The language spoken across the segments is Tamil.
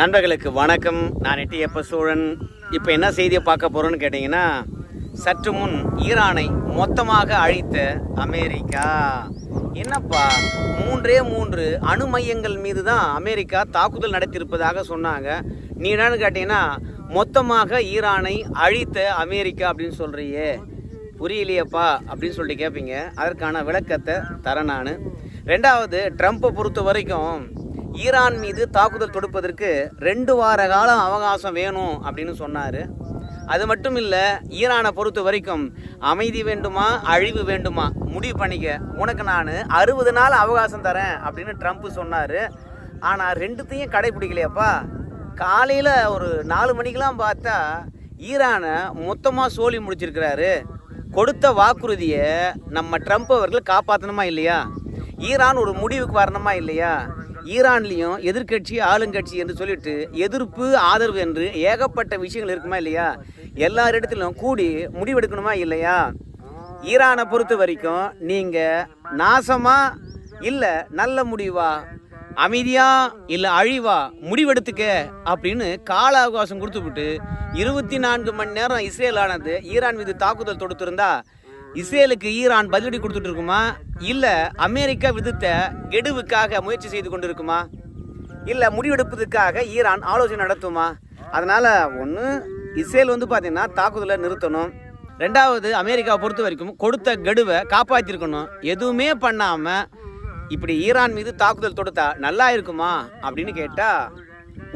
நண்பர்களுக்கு வணக்கம். நான் எட்டியப்ப சோழன். இப்போ என்ன செய்தியை பார்க்க போகிறோன்னு கேட்டிங்கன்னா சற்று முன் ஈரானை மொத்தமாக அழித்த அமெரிக்கா. என்னப்பா மூன்றே மூன்று அணு மையங்கள் மீது தான் அமெரிக்கா தாக்குதல் நடத்தியிருப்பதாக சொன்னாங்க. நீ என்னன்னு கேட்டிங்கன்னா மொத்தமாக ஈரானை அழித்த அமெரிக்கா அப்படின்னு சொல்கிறியே புரியலையேப்பா அப்படின்னு சொல்லிட்டு கேட்பீங்க அதற்கான விளக்கத்தை தரேன் நான். ரெண்டாவது ட்ரம்ப்பை பொறுத்த வரைக்கும் ஈரான் மீது தாக்குதல் தொடுப்பதற்கு ரெண்டு வார காலம் அவகாசம் வேணும் அப்படின்னு சொன்னார். அது மட்டும் இல்லை ஈரானை பொறுத்த வரைக்கும் அமைதி வேண்டுமா அழிவு வேண்டுமா? முடிவு பண்ணிக்க. உனக்கு நான் அறுபது நாள் அவகாசம் தரேன் அப்படின்னு ட்ரம்ப் சொன்னார். ஆனால் ரெண்டுத்தையும் கடைப்பிடிக்கலையாப்பா காலையில் ஒரு நாலு மணிக்கெலாம் பார்த்தா ஈரானை மொத்தமாக சோழி முடிச்சிருக்கிறாரு. கொடுத்த வாக்குறுதியை நம்ம ட்ரம்ப் அவர்கள் காப்பாற்றணுமா இல்லையா? ஈரான் ஒரு முடிவுக்கு வரணுமா இல்லையா? ஈரான்லேயும் எதிர்க்கட்சி ஆளுங்கட்சி என்று சொல்லிட்டு எதிர்ப்பு ஆதரவு என்று ஏகப்பட்ட விஷயங்கள் இருக்குமா இல்லையா? எல்லாரிடத்திலும் கூடி முடிவெடுக்கணுமா இல்லையா? ஈரானை பொறுத்த வரைக்கும் நீங்கள் நாசமா இல்லை நல்ல முடிவா? அமைதியா இல்லை அழிவா? முடிவெடுத்துக்க அப்படின்னு கால அவகாசம் கொடுத்துவிட்டு இருபத்தி நான்கு மணி நேரம் இஸ்ரேல் ஆனது ஈரான் மீது தாக்குதல் தொடுத்திருந்தா இஸ்ரேலுக்கு ஈரான் பதிலடி கொடுத்துட்டு இருக்குமா இல்லை அமெரிக்கா விதித்த கெடுவுக்காக முயற்சி செய்து கொண்டிருக்குமா? இல்லை முடிவெடுப்பதற்காக ஈரான் ஆலோசனை நடத்துமா? அதனால் ஒன்று இஸ்ரேல் வந்து பார்த்தீங்கன்னா தாக்குதலை நிறுத்தணும். ரெண்டாவது அமெரிக்காவை பொறுத்த வரைக்கும் கொடுத்த கெடுவை காப்பாற்றிருக்கணும் எதுவுமே பண்ணாமல் இப்படி ஈரான் மீது தாக்குதல் தொடுத்தா நல்லா இருக்குமா? அப்படின்னு கேட்டால்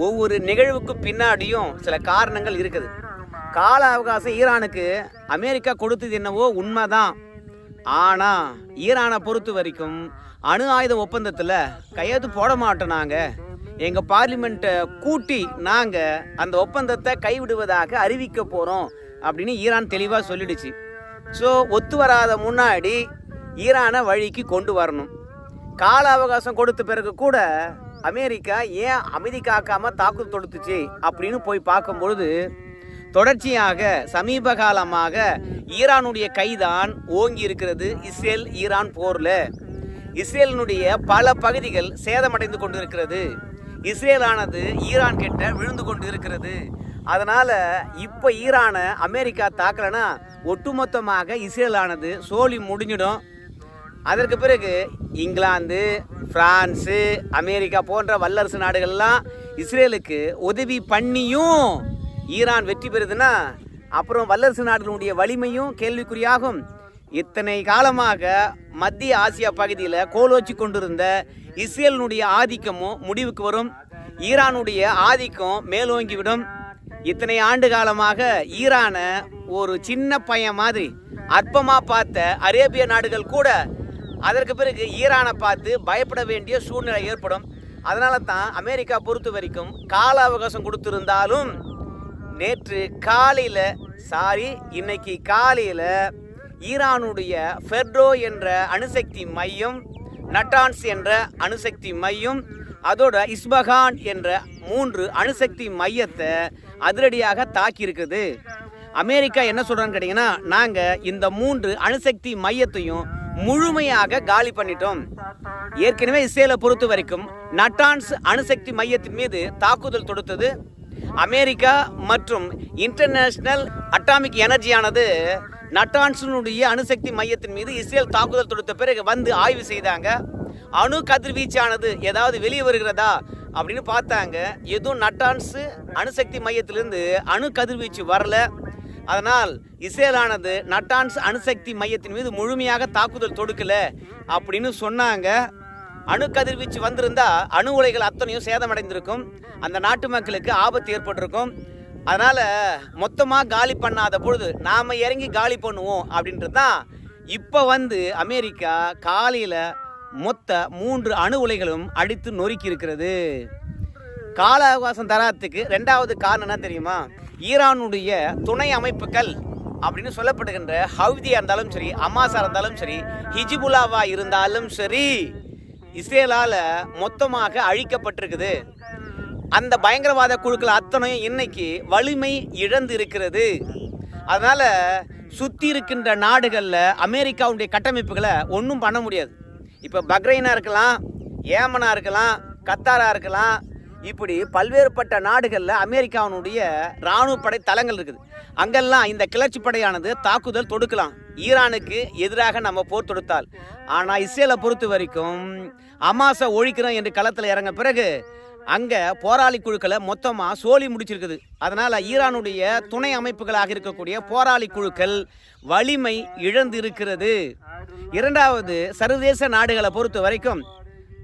ஒவ்வொரு நிகழ்வுக்கு பின்னாடியும் சில காரணங்கள் இருக்குது. கால அவகாசம் ஈரானுக்கு அமெரிக்கா கொடுத்தது என்னவோ உண்மைதான். ஆனால் ஈரானை பொறுத்த வரைக்கும் அணு ஆயுத ஒப்பந்தத்தில் கையெழுத்து போட மாட்டோம் நாங்கள் எங்கள் பார்லிமெண்ட்டை கூட்டி நாங்கள் அந்த ஒப்பந்தத்தை கைவிடுவதாக அறிவிக்க போகிறோம் அப்படின்னு ஈரான் தெளிவாக சொல்லிடுச்சு. ஸோ ஒத்து வராத முன்னாடி ஈரானை வழிக்கு கொண்டு வரணும். கால அவகாசம் கொடுத்த பிறகு கூட அமெரிக்கா ஏன் அமைதி காக்காமல் தாக்குதல் தொடுத்துச்சு அப்படின்னு போய் பார்க்கும்பொழுது தொடர்ச்சியாக சமீப காலமாக ஈரானுடைய கைதான் ஓங்கி இருக்கிறது இஸ்ரேல் ஈரான் போரில். இஸ்ரேலினுடைய பல பகுதிகள் சேதமடைந்து கொண்டிருக்கிறது. இஸ்ரேலானது ஈரான் கிட்ட விழுந்து கொண்டு இருக்கிறது அதனால் இப்போ ஈரானை அமெரிக்கா தாக்கலைன்னா ஒட்டுமொத்தமாக இஸ்ரேலானது சோழி முடிஞ்சிடும். அதற்கு பிறகு இங்கிலாந்து ஃப்ரான்ஸு அமெரிக்கா போன்ற வல்லரசு நாடுகள்லாம் இஸ்ரேலுக்கு உதவி பண்ணியும் ஈரான் வெற்றி பெறுதுன்னா அப்புறம் வல்லரசு நாடுகளுடைய வலிமையும் கேள்விக்குறியாகும். இத்தனை காலமாக மத்திய ஆசியா பகுதியில் கோலோச்சி கொண்டிருந்த இஸ்ரேலினுடைய ஆதிக்கமும் முடிவுக்கு வரும். ஈரானுடைய ஆதிக்கம் மேலோங்கிவிடும். இத்தனை ஆண்டு காலமாக ஈரானை ஒரு சின்ன பையன் மாதிரி அற்பமாக பார்த்த அரேபிய நாடுகள் கூட அதற்கு பிறகு ஈரானை பார்த்து பயப்பட வேண்டிய சூழ்நிலை ஏற்படும். அதனால தான் அமெரிக்கா பொறுத்த வரைக்கும் கால அவகாசம் கொடுத்திருந்தாலும் நேற்று காலையில் சாரி இன்னைக்கு காலையில் ஈரானுடைய ஃபெர்டோ என்ற அணுசக்தி மையம் நட்டான்ஸ் என்ற அணுசக்தி மையம் அதோட இஸ்பகான் என்ற மூன்று அணுசக்தி மையத்தை அதிரடியாக தாக்கியிருக்குது. அமெரிக்கா என்ன சொல்கிறான்னு கேட்டிங்கன்னா நாங்கள் இந்த மூன்று அணுசக்தி மையத்தையும் முழுமையாக காலி பண்ணிட்டோம். ஏற்கனவே இஸ்ரேலை பொறுத்த வரைக்கும் நட்டான்ஸ் அணுசக்தி மையத்தின் மீது தாக்குதல் தொடுத்தது. அமெரிக்கா மற்றும் இன்டர்நேஷனல் அட்டாமிக் எனர்ஜியானது நட்டான்ஸினுடைய அணுசக்தி மையத்தின் மீது இஸ்ரேல் தாக்குதல் தொடுத்த பிறகு வந்து ஆய்வு செய்தாங்க. அணு கதிர்வீச்சானது ஏதாவது வெளியே வருகிறதா அப்படின்னு பார்த்தாங்க. எதுவும் நட்டான்ஸு அணுசக்தி மையத்திலிருந்து அணு கதிர்வீச்சு வரல. அதனால் இஸ்ரேலானது நட்டான்ஸ் அணுசக்தி மையத்தின் மீது முழுமையாக தாக்குதல் தொடுக்கல அப்படின்னு சொன்னாங்க. அணு கதிர்வீச்சு வந்திருந்தா அணு உலைகள் அத்தனையும் சேதமடைந்திருக்கும். அந்த நாட்டு மக்களுக்கு ஆபத்து ஏற்பட்டிருக்கும். அதனால் மொத்தமாக காலி பண்ணாத பொழுது நாம் இறங்கி காலி பண்ணுவோம் அப்படின்றது தான் இப்போ வந்து அமெரிக்கா காலையில் மொத்த மூன்று அணு உலைகளும் அடித்து நொறுக்கி இருக்கிறது. கால அவகாசம் தராத்துக்கு ரெண்டாவது காரணம் என்ன தெரியுமா? ஈரானுடைய துணை அமைப்புகள் அப்படின்னு சொல்லப்படுகின்ற ஹவுதியா இருந்தாலும் சரி அமாசா இருந்தாலும் சரி ஹிஜிபுலாவா இருந்தாலும் சரி இஸ்ரேலால் மொத்தமாக அழிக்கப்பட்டிருக்குது. அந்த பயங்கரவாத குழுக்கள் அத்தனையும் இன்னைக்கு வலிமை இழந்து இருக்கிறது அதனால சுற்றி இருக்கின்ற நாடுகளில் அமெரிக்காவுடைய கட்டமைப்புகளை ஒன்றும் பண்ண முடியாது. இப்போ பக்ரைனாக இருக்கலாம் ஏமனாக இருக்கலாம் கத்தாரா இருக்கலாம் இப்படி பல்வேறுபட்ட நாடுகளில் அமெரிக்காவினுடைய இராணுவ படை தளங்கள் இருக்குது. அங்கெல்லாம் இந்த கிளர்ச்சி படையானது தாக்குதல் தொடுக்கலாம். ஈரானுக்கு எதிராக நம்ம போர் தொடுத்தால். ஆனால் இஸ்ரேலை பொறுத்த வரைக்கும் அமாசை ஒழிக்கிறோம் என்று களத்தில் இறங்க பிறகு அங்கே போராளி குழுக்களை மொத்தமாக சோழி முடிச்சிருக்குது. அதனால் ஈரானுடைய துணை அமைப்புகளாக இருக்கக்கூடிய போராளி குழுக்கள் வலிமை இழந்து இருக்கிறது இரண்டாவது சர்வதேச நாடுகளை பொறுத்த வரைக்கும்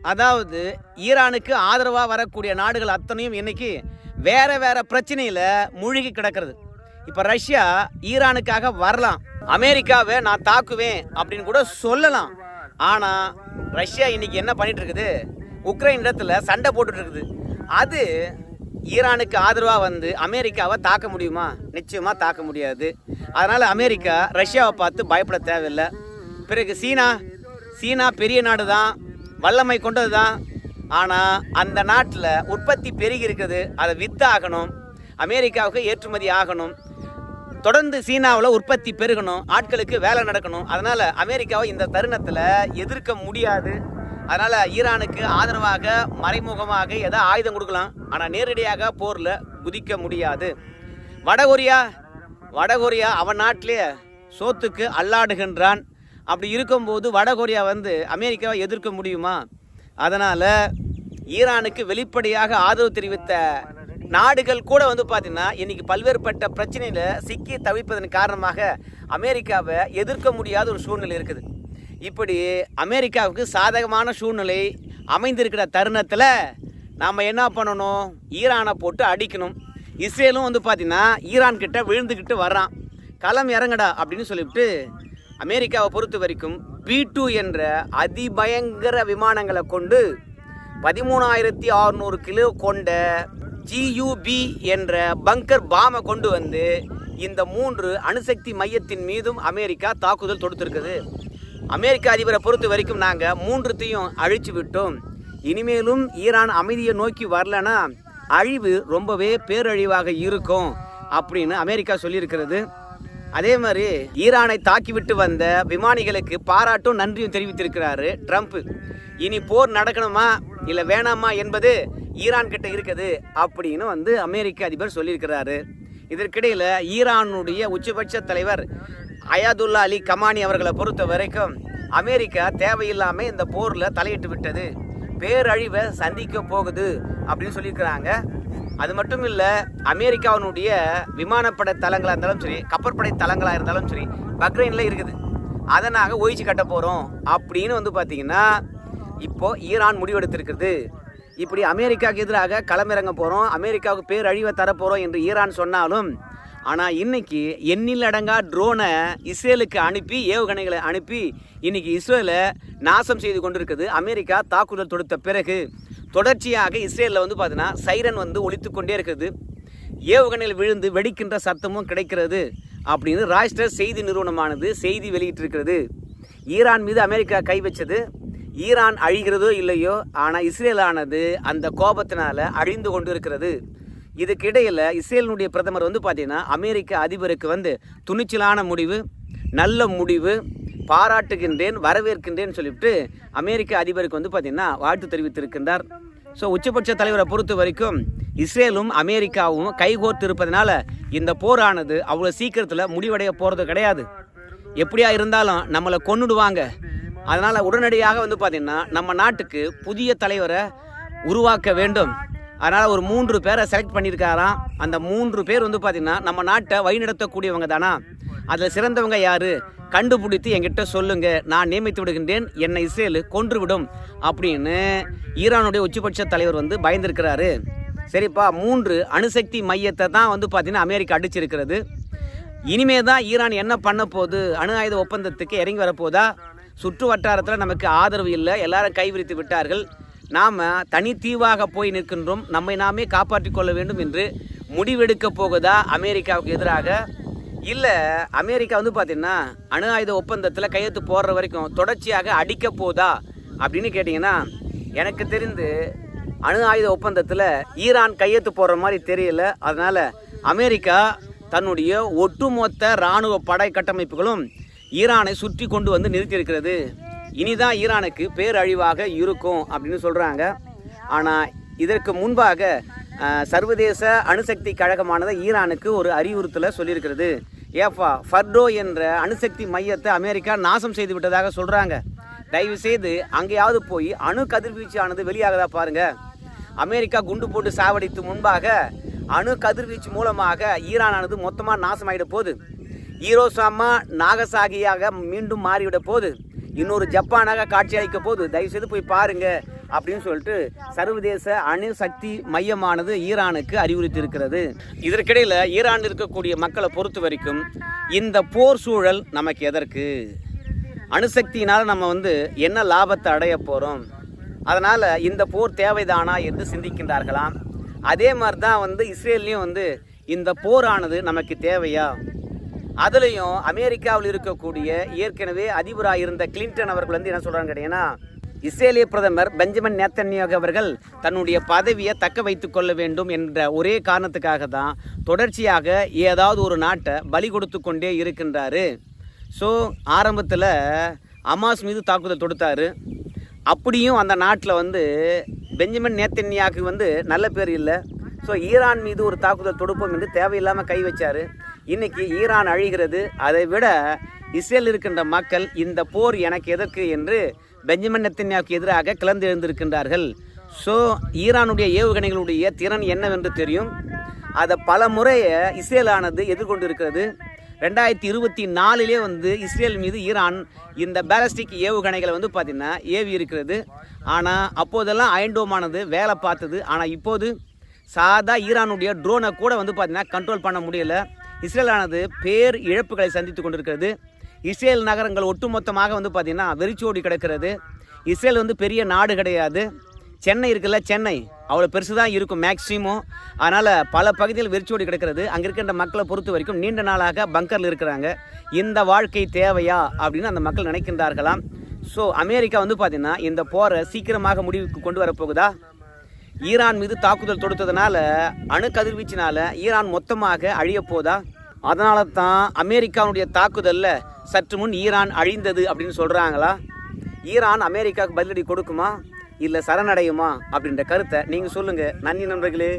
அதாவது ஈரானுக்கு ஆதரவாக வரக்கூடிய நாடுகள் அத்தனையும் இன்னைக்கு வேற வேற பிரச்சனையில் மூழ்கி கிடக்கிறது. இப்போ ரஷ்யா ஈரானுக்காக வரலாம். அமெரிக்காவை நான் தாக்குவேன் அப்படின்னு கூட சொல்லலாம். ஆனால் ரஷ்யா இன்னைக்கு என்ன பண்ணிட்டு இருக்குது உக்ரைன் இடத்துல சண்டை போட்டுட்டு இருக்குது அது ஈரானுக்கு ஆதரவாக வந்து அமெரிக்காவை தாக்க முடியுமா? நிச்சயமாக தாக்க முடியாது. அதனால் அமெரிக்கா ரஷ்யாவை பார்த்து பயப்பட தேவையில்லை. பிறகு சீனா சீனா பெரிய நாடு தான் வல்லமை கொண்டது தான் ஆனால் அந்த நாட்டில் உற்பத்தி பெருகி இருக்குது அதை வித்து ஆகணும் அமெரிக்காவுக்கு ஏற்றுமதி ஆகணும். தொடர்ந்து சீனாவில் உற்பத்தி பெருகணும் ஆட்களுக்கு வேலை நடக்கணும். அதனால் அமெரிக்காவை இந்த தருணத்தில் எதிர்க்க முடியாது. அதனால் ஈரானுக்கு ஆதரவாக மறைமுகமாக எதோ ஆயுதம் கொடுக்கலாம். ஆனால் நேரடியாக போரில் குதிக்க முடியாது. வடகொரியா வடகொரியா அவன் நாட்டிலே சோத்துக்கு அல்லாடுகின்றான். அப்படி இருக்கும்போது வடகொரியா வந்து அமெரிக்காவை எதிர்க்க முடியுமா? அதனால் ஈரானுக்கு வெளிப்படையாக ஆதரவு தெரிவித்த நாடுகள் கூட வந்து பார்த்தீங்கன்னா இன்றைக்கி பல்வேறுபட்ட பிரச்சனையில் சிக்கி தவிப்பதன் காரணமாக அமெரிக்காவை எதிர்க்க முடியாத ஒரு சூழ்நிலை இருக்குது. இப்படி அமெரிக்காவுக்கு சாதகமான சூழ்நிலை அமைந்திருக்கிற தருணத்தில் நாம் என்ன பண்ணணும்? ஈரானை போட்டு அடிக்கணும். இஸ்ரேலும் வந்து பார்த்தீங்கன்னா ஈரான் கிட்ட விழுந்துக்கிட்டு வர்றான். களம் இறங்கடா அப்படின்னு சொல்லிவிட்டு அமெரிக்காவை பொறுத்த வரைக்கும் பி டூ என்ற அதிபயங்கர விமானங்களை கொண்டு பதிமூணாயிரத்தி அறுநூறு கிலோ கொண்ட ஜியூபி என்ற பங்கர் பாமை கொண்டு வந்து இந்த மூன்று அணுசக்தி மையத்தின் மீதும் அமெரிக்கா தாக்குதல் தொடுத்திருக்குது. அமெரிக்க அதிபரை பொறுத்த வரைக்கும் நாங்கள் மூன்றுத்தையும் அழிச்சு விட்டோம். இனிமேலும் ஈரான் அமைதியை நோக்கி வரலன்னா அழிவு ரொம்பவே பேரழிவாக இருக்கும் அப்படின்னு அமெரிக்கா சொல்லியிருக்கிறது. அதே மாதிரி ஈரானை தாக்கிவிட்டு வந்த விமானிகளுக்கு பாராட்டும் நன்றியும் தெரிவித்திருக்கிறாரு ட்ரம்ப். இனி போர் நடக்கணுமா இல்லை வேணாமா என்பது ஈரான் கிட்ட இருக்குது அப்படின்னு வந்து அமெரிக்க அதிபர் சொல்லியிருக்கிறாரு. இதற்கிடையில் ஈரானுடைய உச்சபட்ச தலைவர் அயாதுல்லா அலி கமானி அவர்களை பொறுத்த வரைக்கும் அமெரிக்கா தேவையில்லாமல் இந்த போரில் தலையிட்டு விட்டது. பேரழிவை சந்திக்க போகுது அப்படின்னு சொல்லியிருக்கிறாங்க. அது மட்டும் இல்லை அமெரிக்காவினுடைய விமானப்படை தளங்களாக இருந்தாலும் சரி கப்பற்படை தளங்களாக இருந்தாலும் சரி பக்ரைனில் இருக்குது. அதை நாங்கள் ஒழிச்சு கட்ட போகிறோம் அப்படின்னு வந்து பார்த்தீங்கன்னா இப்போது ஈரான் முடிவெடுத்திருக்கிறது. இப்படி அமெரிக்காவுக்கு எதிராக களமிறங்க போகிறோம் அமெரிக்காவுக்கு பேரழிவை தரப்போகிறோம் என்று ஈரான் சொன்னாலும் ஆனால் இன்னைக்கு எண்ணில் அடங்கா ட்ரோனை இஸ்ரேலுக்கு அனுப்பி ஏவுகணைகளை அனுப்பி இன்னைக்கு இஸ்ரேலை நாசம் செய்து கொண்டிருக்குது. அமெரிக்கா தாக்குதல் தொடுத்த பிறகு தொடர்ச்சியாக இஸ்ரேலில் வந்து பார்த்தீங்கன்னா சைரன் வந்து ஒழித்து கொண்டே இருக்குது. ஏவுகணையில் விழுந்து வெடிக்கின்ற சத்தமும் கிடைக்கிறது அப்படின்னு ராய்ஸ்டர் செய்தி நிறுவனமானது செய்தி வெளியிட்டிருக்கிறது. ஈரான் மீது அமெரிக்கா கை வச்சது. ஈரான் அழிகிறதோ இல்லையோ ஆனால் இஸ்ரேலானது அந்த கோபத்தினால அழிந்து கொண்டு இருக்கிறது இதுக்கிடையில் இஸ்ரேலினுடைய பிரதமர் வந்து பார்த்திங்கன்னா அமெரிக்க அதிபருக்கு வந்து துணிச்சலான முடிவு நல்ல முடிவு பாராட்டுகின்றேன் வரவேற்கின்றேன் சொல்லிவிட்டு அமெரிக்க அதிபருக்கு வந்து பார்த்திங்கன்னா வாழ்த்து தெரிவித்திருக்கின்றார். ஸோ உச்சபட்ச தலைவரை பொறுத்த வரைக்கும் இஸ்ரேலும் அமெரிக்காவும் கைகோர்த்து இருப்பதனால இந்த போரானது அவ்வளோ சீக்கிரத்தில் முடிவடைய போகிறது கிடையாது. எப்படியா இருந்தாலும் நம்மளை கொன்னுடுவாங்க. அதனால் உடனடியாக வந்து பார்த்திங்கன்னா நம்ம நாட்டுக்கு புதிய தலைவரை உருவாக்க வேண்டும். அதனால் ஒரு மூன்று பேரை செலக்ட் பண்ணியிருக்காராம். அந்த மூன்று பேர் வந்து பார்த்திங்கன்னா நம்ம நாட்டை வழிநடத்தக்கூடியவங்க தானா? அதில் சிறந்தவங்க யார்? கண்டுபிடித்து என்கிட்ட சொல்லுங்க. நான் நியமித்து விடுகின்றேன். என்னை இஸ்ரேல் கொன்றுவிடும் அப்படின்னு ஈரானுடைய உச்சபட்ச தலைவர் வந்து பயந்திருக்கிறாரு. சரிப்பா மூன்று அணுசக்தி மையத்தை தான் வந்து பார்த்தீங்கன்னா அமெரிக்கா அடிச்சிருக்கிறது. இனிமே தான் ஈரான் என்ன பண்ண போகுது? அணு ஆயுத ஒப்பந்தத்துக்கு இறங்கி வரப்போதா சுற்று வட்டாரத்தில் நமக்கு ஆதரவு இல்லை. எல்லாரும் கைவிரித்து விட்டார்கள். நாம் தனித்தீவாக போய் நிற்கின்றோம். நம்மை நாமே காப்பாற்றிக் கொள்ள வேண்டும் என்று முடிவெடுக்க போகுதா அமெரிக்காவுக்கு எதிராக? இல்லை அமெரிக்கா வந்து பார்த்திங்கன்னா அணு ஆயுத ஒப்பந்தத்தில் கையெழுத்து போடுற வரைக்கும் தொடர்ச்சியாக அடிக்க போதா அப்படின்னு கேட்டிங்கன்னா எனக்கு தெரிந்து அணு ஆயுத ஒப்பந்தத்தில் ஈரான் கையெழுத்து போடுற மாதிரி தெரியல. அதனால் அமெரிக்கா தன்னுடைய ஒட்டுமொத்த இராணுவ படை கட்டமைப்புகளும் ஈரானை சுற்றி கொண்டு வந்து நிறுத்தியிருக்கிறது. இனிதான் ஈரானுக்கு பேரழிவாக இருக்கும் அப்படின்னு சொல்கிறாங்க ஆனால் இதற்கு முன்பாக சர்வதேச அணுசக்தி கழகமானது ஈரானுக்கு ஒரு அறிவுறுத்தலை சொல்லியிருக்கிறது. ஏஃபா ஃபர்டோ என்ற அணுசக்தி மையத்தை அமெரிக்கா நாசம் செய்து விட்டதாக சொல்கிறாங்க தயவு செய்து அங்கேயாவது போய் அணு கதிர்வீச்சானது வெளியாகதா பாருங்க. அமெரிக்கா குண்டு போட்டு சாவடித்து முன்பாக அணு கதிர்வீச்சு மூலமாக ஈரானானது மொத்தமாக நாசமாயிட போகுது. ஈரோசாமா நாகசாகியாக மீண்டும் மாறிவிட போது இன்னொரு ஜப்பானாக காட்சியளிக்க போது தயவுசெய்து போய் பாருங்க அப்படின்னு சொல்லிட்டு சர்வதேச அணுசக்தி மையமானது ஈரானுக்கு அறிவுறுத்தியிருக்கிறது. இதற்கிடையில் ஈரான் இருக்கக்கூடிய மக்களை பொறுத்த வரைக்கும் இந்த போர் சூழல் நமக்கு எதற்கு? அணுசக்தியினால் நம்ம வந்து என்ன லாபத்தை அடைய போகிறோம் அதனால் இந்த போர் தேவைதானா என்று சிந்திக்கின்றார்களாம். அதே மாதிரி தான் வந்து இஸ்ரேல்லையும் வந்து இந்த போரானது நமக்கு தேவையா? அதுலேயும் அமெரிக்காவில் இருக்கக்கூடிய ஏற்கனவே அதிபராக இருந்த கிளின்டன் அவர்கள் வந்து என்ன சொல்கிறாங்க கேட்டீங்கன்னா இஸ்ரேலிய பிரதமர் பெஞ்சமின் நேத்தன்யாகு அவர்கள் தன்னுடைய பதவியை தக்க வைத்து கொள்ள வேண்டும் என்ற ஒரே காரணத்துக்காக தான் தொடர்ச்சியாக ஏதாவது ஒரு நாட்டை பலி கொடுத்து கொண்டே இருக்கின்றாரு. ஸோ ஆரம்பத்தில் அமாஸ் மீது தாக்குதல் தொடுத்தார். அப்படியும் அந்த நாட்டில் வந்து பெஞ்சமின் நேத்தன்யாக்கு வந்து நல்ல பேர் இல்லை. ஸோ ஈரான் மீது ஒரு தாக்குதல் தொடுப்போம் என்று தேவையில்லாமல் கை வச்சார். இன்னைக்கு ஈரான் அழிகிறது அதை விட இஸ்ரேல் இருக்கின்ற மக்கள் இந்த போர் எனக்கு எதற்கு என்று பெஞ்சமின் நெத்தன்யாவுக்கு எதிராக கிளர்ந்து எழுந்திருக்கின்றார்கள். ஸோ ஈரானுடைய ஏவுகணைகளுடைய திறன் என்னவென்று தெரியும்? அதை பல முறையை இஸ்ரேலானது எதிர்கொண்டு இருக்கிறது ரெண்டாயிரத்தி இருபத்தி நாலிலே வந்து இஸ்ரேல் மீது ஈரான் இந்த பேலஸ்டிக் ஏவுகணைகளை வந்து பார்த்திங்கன்னா ஏவி இருக்கிறது. ஆனால் அப்போதெல்லாம் அயன்டோமானது வேலை பார்த்தது. ஆனால் இப்போது சாதா ஈரானுடைய ட்ரோனை கூட வந்து பார்த்திங்கன்னா கண்ட்ரோல் பண்ண முடியலை. இஸ்ரேலானது பேர் இழப்புகளை சந்தித்து கொண்டிருக்கிறது. இஸ்ரேல் நகரங்கள் ஒட்டுமொத்தமாக வந்து பார்த்திங்கன்னா வெறிச்சோடி கிடக்கிறது. இஸ்ரேல் வந்து பெரிய நாடு கிடையாது. சென்னை இருக்குல்ல சென்னை. அவ்வளோ பெருசு தான் இருக்கும் மேக்ஸிமம் அதனால் பல பகுதியில் வெறிச்சோடி கிடக்கிறது. அங்கே இருக்கின்ற மக்களை பொறுத்த வரைக்கும் நீண்ட நாளாக பங்கரில் இருக்கிறாங்க. இந்த வாழ்க்கை தேவையா அப்படின்னு அந்த மக்கள் நினைக்கின்றார்களாம். ஸோ அமெரிக்கா வந்து பார்த்திங்கன்னா இந்த போரை சீக்கிரமாக முடிவுக்கு கொண்டு வரப்போகுதா ஈரான் மீது தாக்குதல் தொடுத்ததுனால அணு கதிர்வீச்சினால ஈரான் மொத்தமாக அழிய போதா? அதனால தான் அமெரிக்காவுடைய தாக்குதலில் சற்று முன் ஈரான் அழிந்தது அப்படின்னு சொல்கிறாங்களா ஈரான் அமெரிக்காவுக்கு பதிலடி கொடுக்குமா? இல்லை சரணடையுமா? அப்படின்ற கருத்தை நீங்கள் சொல்லுங்கள் நன்றி நண்பர்களே.